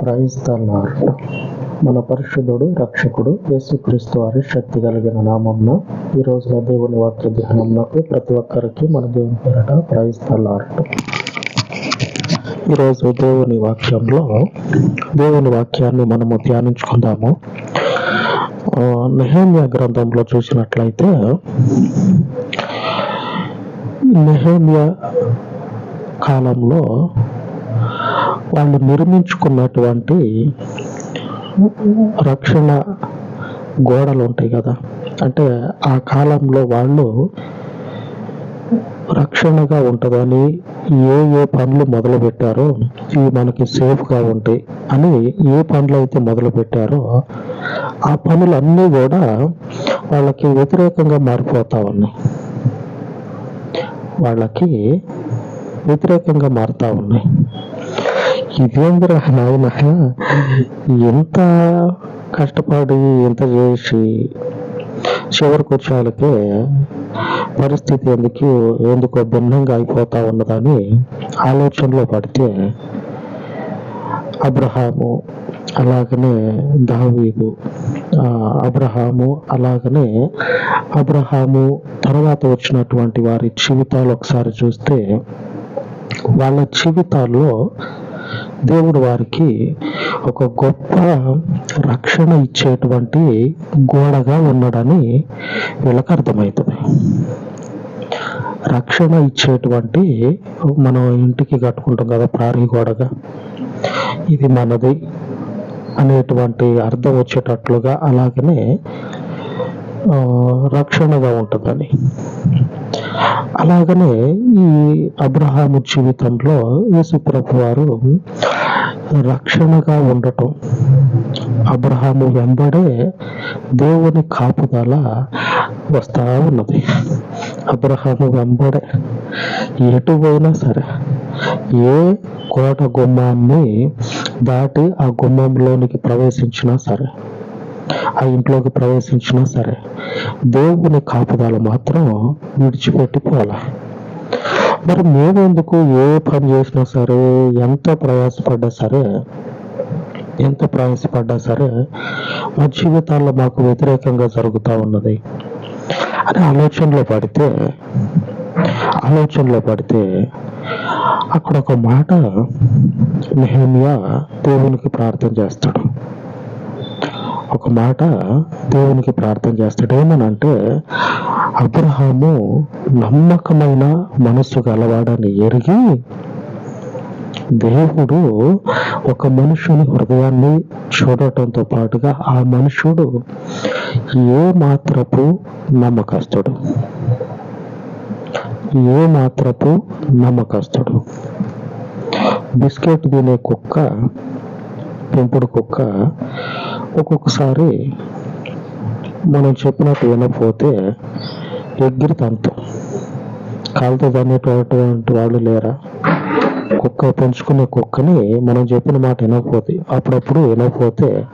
Praise the మన పరిశుద్ధుడు రక్షకుడు యేసుక్రీస్తు వారి శక్తి కలిగిన నామంన ఈ రోజున దేవుని వాక్య ధ్యానంలోకి ప్రతి ఒక్కరికి మన దేవుని పేరట ప్రైజ్ ద ఈరోజు దేవుని వాక్యంలో దేవుని వాక్యాన్ని మనము ధ్యానించుకుందాము. ఆ, నెహేమ్యా గ్రంథంలో చూసినట్లయితే నెహేమ్యా కాలంలో వాళ్ళు నిర్మించుకున్నటువంటి రక్షణ గోడలు ఉంటాయి కదా. అంటే ఆ కాలంలో వాళ్ళు రక్షణగా ఉంటుందని ఏ ఏ పనులు మొదలు పెట్టారో ఇవి మనకి సేఫ్గా ఉంటాయి అని ఏ పనులు అయితే మొదలు పెట్టారో ఆ పనులన్నీ కూడా వాళ్ళకి వ్యతిరేకంగా మారిపోతా ఉన్నాయి. వాళ్ళకి వ్యతిరేకంగా మారుతా ఉన్నాయి. ఇదేంద్ర నాయన ఎంత కష్టపడి ఎంత చేసి చివరికి వచ్చేళ్ళకే పరిస్థితి ఎందుకు ఎందుకో భిన్నంగా అయిపోతా ఉన్నదని ఆలోచనలో పడితే అబ్రహాము అలాగనే దావీదు. అబ్రహాము అలాగనే అబ్రహాము తర్వాత వచ్చినటువంటి వారి జీవితాలు ఒకసారి చూస్తే వాళ్ళ జీవితాల్లో దేవుడు వారికి ఒక గొప్ప రక్షణ ఇచ్చేటువంటి గోడగా ఉన్నాడని వీళ్ళకి అర్థమవుతుంది రక్షణ ఇచ్చేటువంటి మనం ఇంటికి కట్టుకుంటాం కదా ప్రారీ గోడగా. ఇది మనది అనేటువంటి అర్థం వచ్చేటట్లుగా అలాగనే ఆ, రక్షణగా ఉంటుందని. అలాగనే ఈ అబ్రహాము జీవితంలో యేసుప్రభు వారు రక్షణగా ఉండటం అబ్రహాము వెంబడే దేవుని కాపుదల వస్తా ఉన్నది. అబ్రహాము వెంబడే ఎటువైనా సరే ఏ కోట గుమ్మాన్ని దాటి ఆ గుమ్మంలోనికి ప్రవేశించినా సరే ఆ ఇంట్లోకి ప్రవేశించినా సరే దేవుని కాపుదల మాత్రం విడిచిపెట్టి పోలా మరి మేమెందుకు ఏ పని చేసినా సరే ఎంత ప్రయాసపడ్డా సరే ఎంత ప్రయాసపడ్డా సరే మా జీవితాల్లో మాకు వ్యతిరేకంగా జరుగుతూ ఉన్నది. అని ఆలోచనలో పడితే ఆలోచనలో పడితే అక్కడ ఒక మాట నెహమియా దేవునికి ప్రార్థన చేస్తాడు. ఒక మాట దేవునికి ప్రార్థన చేస్తాడు. ఏమనంటే అబ్రహాము నమ్మకమైన మనస్సు గలవాడని ఎరిగి దేవుడు ఒక మనుషుని హృదయాన్ని చూడటంతో పాటుగా ఆ మనుషుడు ఏ మాత్రపు నమ్మకస్తుడు? ఏ మాత్రపు నమ్మకస్తుడు? బిస్కెట్ తినే కుక్క పెంపుడు కుక్క ఒక్కొక్కసారి మనం చెప్పినట్టు వినకపోతే ఎగ్గిరి తంతం. కాలుతో అనేటటువంటి వాళ్ళు లేరా? కుక్క పెంచుకునే కుక్కని మనం చెప్పిన మాట వినకపోతే అప్పుడప్పుడు వినకపోతే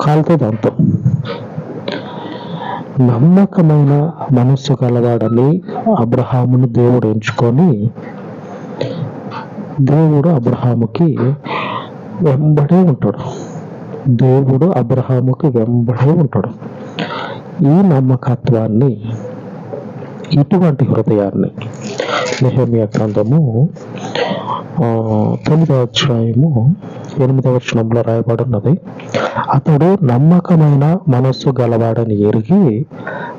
కాలుతో దంతం. నమ్మకమైన మనస్సు కలవాడని అబ్రహామును దేవుడు ఎంచుకొని దేవుడు అబ్రహాముకి వెంబడే ఉంటాడు. దేవుడు అబ్రహాముకి వెంబడే ఉంటాడు. ఈ నమ్మకత్వాన్ని ఇటువంటి హృదయాన్ని నెహమియా గ్రంథము ఆ, తొమ్మిదవ అధ్యాయము ఎనిమిదవ వచనంలో రాయబడి ఉన్నది అతడు నమ్మకమైన మనస్సు గలవాడని ఎరిగి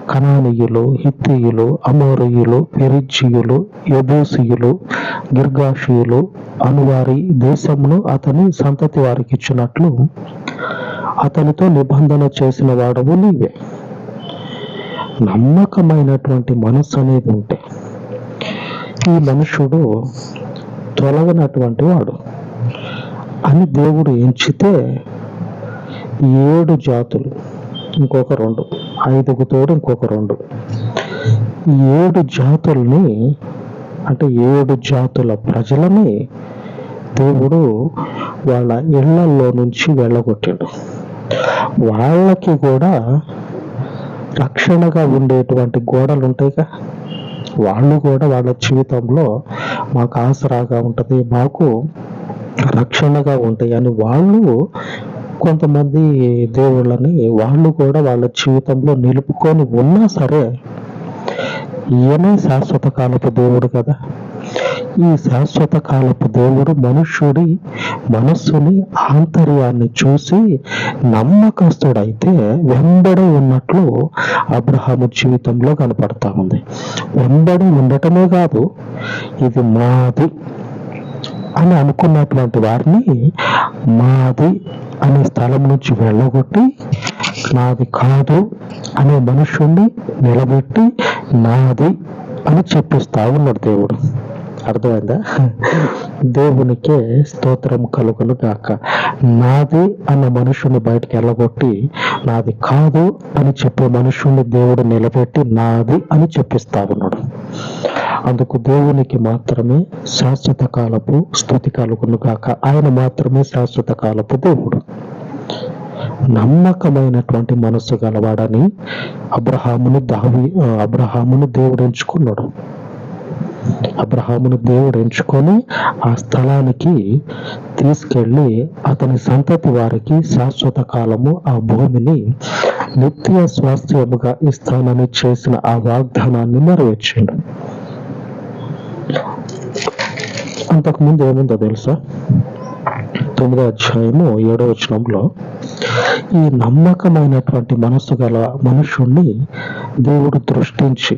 కనానీయులు హిత్తీయులు అమోరియులు పెరిజ్జీయులు యబూసియులు గిర్గాషియులు అనువారి దేశమును అతని సంతతి వారికి ఇచ్చినట్లు అతనితో నిబంధన చేసిన వాడవు నీవే. నమ్మకమైనటువంటి మనస్సు అనేది ఉంటే ఈ మనుషుడు తొలగినటువంటి వాడు. అని దేవుడు ఎంచితే ఏడు జాతులు ఇంకొక రెండు. ఐదుకు తోడు ఇంకొక రెండు. ఏడు జాతుల్ని అంటే ఏడు జాతుల ప్రజలని దేవుడు వాళ్ళ ఇళ్ళలో నుంచి వెళ్ళగొట్టాడు. వాళ్ళకి కూడా రక్షణగా ఉండేటువంటి గోడలు ఉంటాయిగా వాళ్ళు కూడా వాళ్ళ జీవితంలో మాకు ఆసరాగా ఉంటుంది మాకు రక్షణగా ఉంటాయి అని వాళ్ళు కొంతమంది దేవుళ్ళని వాళ్ళు కూడా వాళ్ళ జీవితంలో నిలుపుకొని ఉన్నా సరే ఈయనే శాశ్వత కాలపు దేవుడు కదా. ఈ శాశ్వత కాలపు దేవుడు మనుష్యుడి మనస్సుని ఆంతర్యాన్ని చూసి నమ్మకస్తుడైతే వెంబడి ఉన్నట్లు అబ్రహాము జీవితంలో కనపడతా ఉంది. వెంబడి ఉండటమే కాదు ఇది మాది. అని అనుకున్నటువంటి వారిని మాది అనే స్థలం నుంచి వెళ్ళగొట్టి నాది కాదు అనే మనుషుణ్ణి నిలబెట్టి నాది అని చెప్పిస్తా ఉన్నాడు దేవుడు. అర్థమైందా? దేవునికే స్తోత్రం కలుగులు గాక. నాది అన్న మనుషుని బయటికి వెళ్ళగొట్టి నాది కాదు అని చెప్పే మనుషుని దేవుడు నిలబెట్టి నాది అని చెప్పిస్తా ఉన్నాడు. అందుకు దేవునికి మాత్రమే శాశ్వత కాలపు స్థుతి కలుగును కాక ఆయన మాత్రమే శాశ్వత కాలపు దేవుడు. నమ్మకమైనటువంటి మనస్సు గలవాడని అబ్రహామును దావి అబ్రహామును దేవుడు ఎంచుకున్నాడు. అబ్రహామును దేవుడు ఎంచుకొని ఆ స్థలానికి తీసుకెళ్ళి అతని సంతతి వారికి శాశ్వత కాలము ఆ భూమిని నిత్య స్వాస్థ్యముగా ఇస్తానని చేసిన ఆ వాగ్దానాన్ని నెరవేర్చిండు. అంతకుముందు ఏముందో తెలుసా? తొమ్మిదో అధ్యాయము ఏడో వచనంలో ఈ నమ్మకమైనటువంటి మనస్సు గల మనుషుణ్ణి దేవుడు దృష్టించి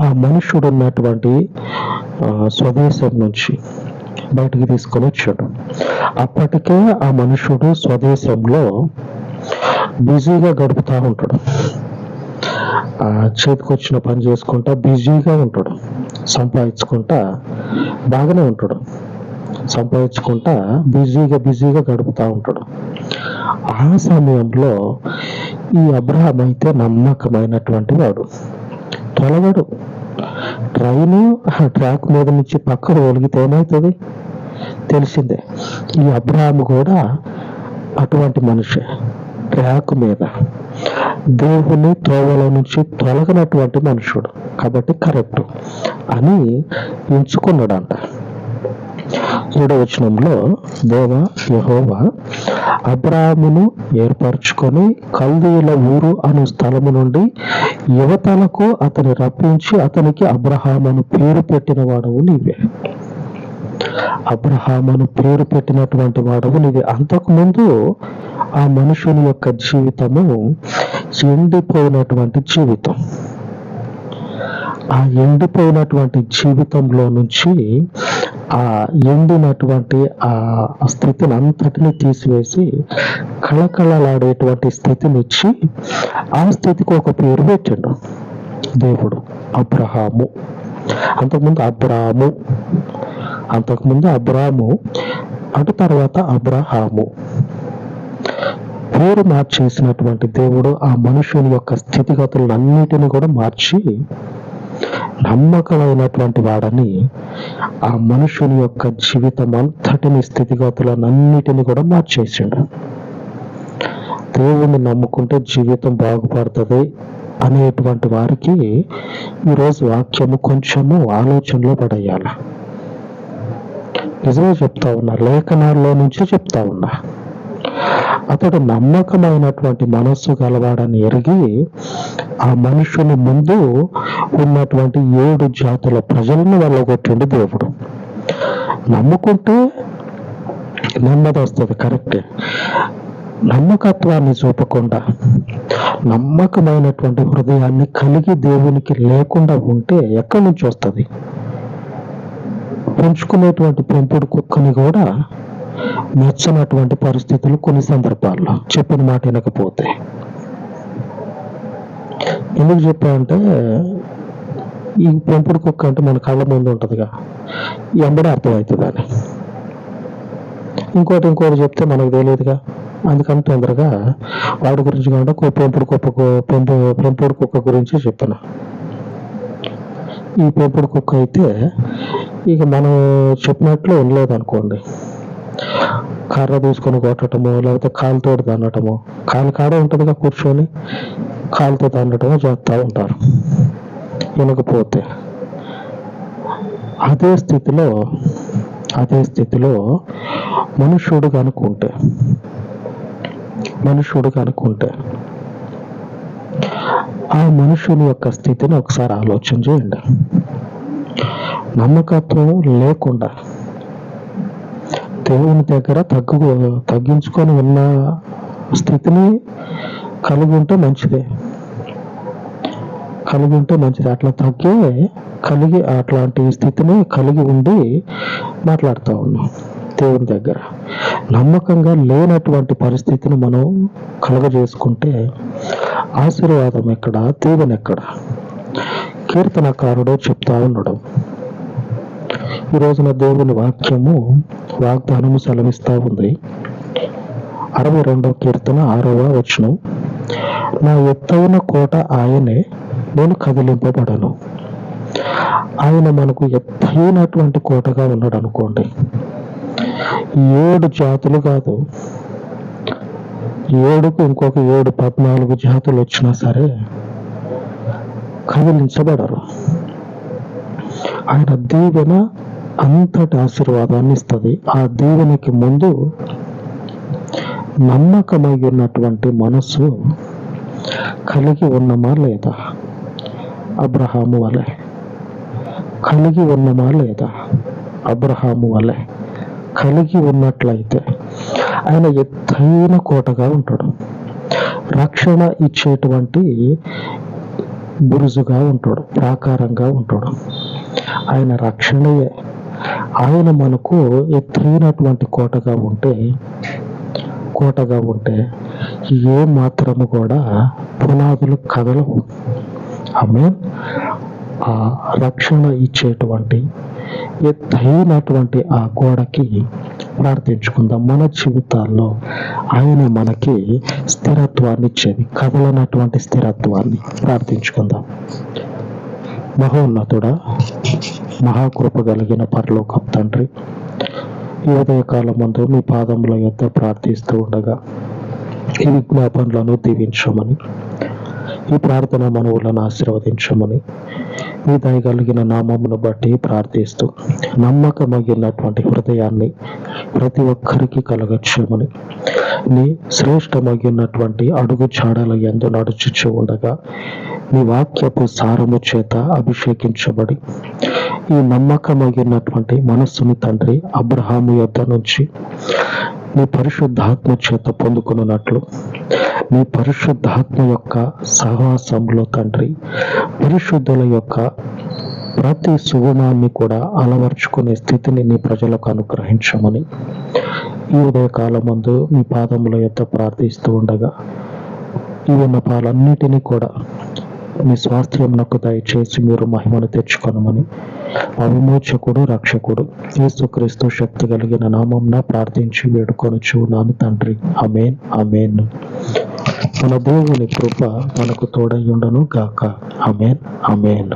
ఆ మనుషుడు ఉన్నటువంటి ఆ, స్వదేశం నుంచి బయటికి తీసుకొని వచ్చాడు. అప్పటికే ఆ మనుషుడు స్వదేశంలో బిజీగా గడుపుతా ఉంటాడు. ఆ చేతికొచ్చిన పని చేసుకుంటా బిజీగా ఉంటాడు. సంపాదించుకుంటా బాగానే ఉంటాడు. సంపాదించుకుంటా బిజీగా బిజీగా గడుపుతా ఉంటాడు. ఆ సమయంలో ఈ అబ్రహం అయితే నమ్మకమైనటువంటి వాడు. తొలగడు. ట్రైన్ ట్రాక్ మీద నుంచి పక్కన ఒలిగితే ఏమవుతుంది తెలిసిందే. ఈ అబ్రహాం కూడా అటువంటి మనిషి. ట్రాక్ మీద. దేవుని తోవల నుంచి తొలగనటువంటి మనుషుడు. కాబట్టి కరెక్ట్. అని ఎంచుకున్నాడంట. ఏడో వచనంలో దేవ యహోవా అబ్రాహమును ఏర్పరచుకొని కల్దీయుల ఊరు అను స్థలము నుండి యువతలకు అతని రప్పించి అతనికి అబ్రహామను పేరు పెట్టిన వాడవు నీవే. అబ్రహామను పేరు పెట్టినటువంటి వాడవు నీవే. అంతకుముందు ఆ మనుషుని యొక్క జీవితము ఎండిపోయినటువంటి జీవితం. ఆ ఎండిపోయినటువంటి జీవితంలో నుంచి ఆ ఎండినటువంటి ఆ స్థితిని అంతటిని తీసివేసి కళకళలాడేటువంటి స్థితిని ఇచ్చి ఆ స్థితికి ఒక పేరు పెట్టాడు దేవుడు అబ్రహాము. అంతకుముందు అబ్రాము అంతకుముందు అబ్రాము అటు తర్వాత అబ్రహాము. పేరు మార్చేసినటువంటి దేవుడు ఆ మనుషుని యొక్క స్థితిగతులను అన్నిటిని కూడా మార్చి నమ్మకమైనటువంటి వాడని ఆ మనుషుని యొక్క జీవితం అంతటిని స్థితిగతులను అన్నిటిని కూడా మార్చేసిండు దేవుణ్ణి నమ్ముకుంటే జీవితం బాగుపడుతుంది అనేటువంటి వారికి ఈరోజు వాక్యము కొంచెము ఆలోచనలో పడేయాల. నిజమే చెప్తా ఉన్నా లేఖనాల్లో నుంచి చెప్తా ఉన్నా. అతడు నమ్మకమైనటువంటి మనస్సు గలవాడని ఎరిగి ఆ మనుషుని ముందు ఉన్నటువంటి ఏడు జాతుల ప్రజలను వెళ్ళగొట్టండి దేవుడు. నమ్ముకుంటే నెమ్మది వస్తుంది కరెక్టే. నమ్మకత్వాన్ని చూపకుండా నమ్మకమైనటువంటి హృదయాన్ని కలిగి దేవునికి లేకుండా ఉంటే ఎక్కడి నుంచి వస్తుంది? పెంచుకునేటువంటి పెంపుడు కుక్కని కూడా నచ్చనటువంటి పరిస్థితులు కొన్ని సందర్భాల్లో. చెప్పిన మాట వినకపోతే. ఎందుకు చెప్పామంటే ఈ పెంపుడు కుక్క అంటే మన కళ్ళ ముందు ఉంటుందిగా. ఎంబడే అర్థమవుతుంది అని ఇంకోటి ఇంకోటి చెప్తే మనకు తెలియదుగా. అందుకని తొందరగా వాడి గురించి కాకుండా పెంపుడు కుక్క పెంపు పెంపుడు కుక్క గురించి చెప్పాను. ఈ పెంపుడు కుక్క అయితే ఇక మనం చెప్పినట్లు ఉండలేదు అనుకోండి కర్ర తీసుకొని కొట్టడము లేకపోతే కాలుతో దన్నటము కాలు కాడే ఉంటుందిగా కూర్చొని కాలుతో దన్నటము చేస్తూ ఉంటారు. వినకపోతే. అదే స్థితిలో అదే స్థితిలో మనుష్యుడు కనుక్కుంటే మనుష్యుడు కనుక్కుంటే ఆ మనుషుని యొక్క స్థితిని ఒకసారి ఆలోచన చేయండి. నమ్మకత్వం లేకుండా దేవుని దగ్గర తగ్గు తగ్గించుకొని ఉన్న స్థితిని కలిగి ఉంటే మంచిదే. కలిగి ఉంటే మంచిది. అట్లా తగ్గే కలిగి అట్లాంటి స్థితిని కలిగి ఉండి మాట్లాడుతూ ఉన్నాం దేవుని దగ్గర. నమ్మకంగా లేనటువంటి పరిస్థితిని మనం కలుగజేసుకుంటే ఆశీర్వాదం ఎక్కడ? దేవుని ఎక్కడ? కీర్తనకారుడు చెప్తా ఉండడం ఈ రోజున దేవుని వాక్యము వాగ్దానము సెలవిస్తూ ఉంది. అరవై రెండవ కీర్తన ఆరవ వచనం. నా ఎత్తైన కోట ఆయనే నేను కదిలింపబడను. ఆయన మనకు ఎత్తైనటువంటి కోటగా ఉన్నాడు అనుకోండి ఏడు జాతులు కాదు ఏడుకు ఇంకొక ఏడు పద్నాలుగు జాతులు వచ్చినా సరే కదిలించబడరు. ఆయన దీవెన అంతటి ఆశీర్వాదాన్ని ఇస్తుంది. ఆ దీవెనకి ముందు నమ్మకమై ఉన్నటువంటి మనస్సు కలిగి ఉన్నమా లేదా అబ్రహాము వలె. కలిగి ఉన్నమా లేదా అబ్రహాము వలె. కలిగి ఉన్నట్లయితే ఆయన ఎత్తైన కోటగా ఉంటాడు. రక్షణ ఇచ్చేటువంటి బురుజుగా ఉంటాడు. ప్రాకారంగా ఉంటాడు. ఆయన రక్షణయే. ఆయన మనకు ఎత్తైనటువంటి కోటగా ఉంటే కోటగా ఉంటే ఏ మాత్రము కూడా పునాదులు కదలవు. ఆమె ఆ రక్షణ ఇచ్చేటువంటి ఎత్తైనటువంటి ఆ గోడకి ప్రార్థించుకుందాం. మన జీవితాల్లో ఆయన మనకి స్థిరత్వాన్ని ఇచ్చేది కదలనటువంటి స్థిరత్వాన్ని ప్రార్థించుకుందాం. మహోన్నతుడా మహాకృప కలిగిన పరలోకం తండ్రి ఈ ఉదయకాలం ముందు మీ పాదముల యొక్క ప్రార్థిస్తూ ఉండగా ఈ విజ్ఞాపనలను దీవించమని ఈ ప్రార్థన మనవులను ఆశీర్వదించమని మీ దయగలిగిన నామమును బట్టి ప్రార్థిస్తూ నమ్మకమగినటువంటి హృదయాన్ని ప్రతి ఒక్కరికి కలగచ్చమని నీ శ్రేష్టమగినటువంటి అడుగు చాడల ఎందు నడుచుచు ఉండగా నీ వాక్యపు సారము చేత అభిషేకించబడి ఈ నమ్మకమగినటువంటి మనస్సుని తండ్రి అబ్రహాము యొద్ద నుంచి నీ పరిశుద్ధాత్మ చేత పొందుకున్నట్లు నీ పరిశుద్ధాత్మ యొక్క సహవాసంలో తండ్రి పరిశుద్ధుల యొక్క ప్రతి సుగుణాన్ని కూడా అలవర్చుకునే స్థితిని నీ ప్రజలకు అనుగ్రహించమని ఈ ఉదయకాలం ముందు మీ పాదముల యొక్క ప్రార్థిస్తూ ఉండగా ఈ విన్నపాలన్నిటినీ కూడా మీ స్వాస్థ్యమునకు దయచేసి మీరు మహిమను తెచ్చుకొనమని. అవిమోచకుడు రక్షకుడు యేసుక్రీస్తు శక్తి కలిగిన నామంన ప్రార్థించి వేడుకొనుచు చూనాను తండ్రి. అమేన్ అమేన్ మన దేవుని కృప మనకు తోడై ఉండను గాక. అమేన్ అమేన్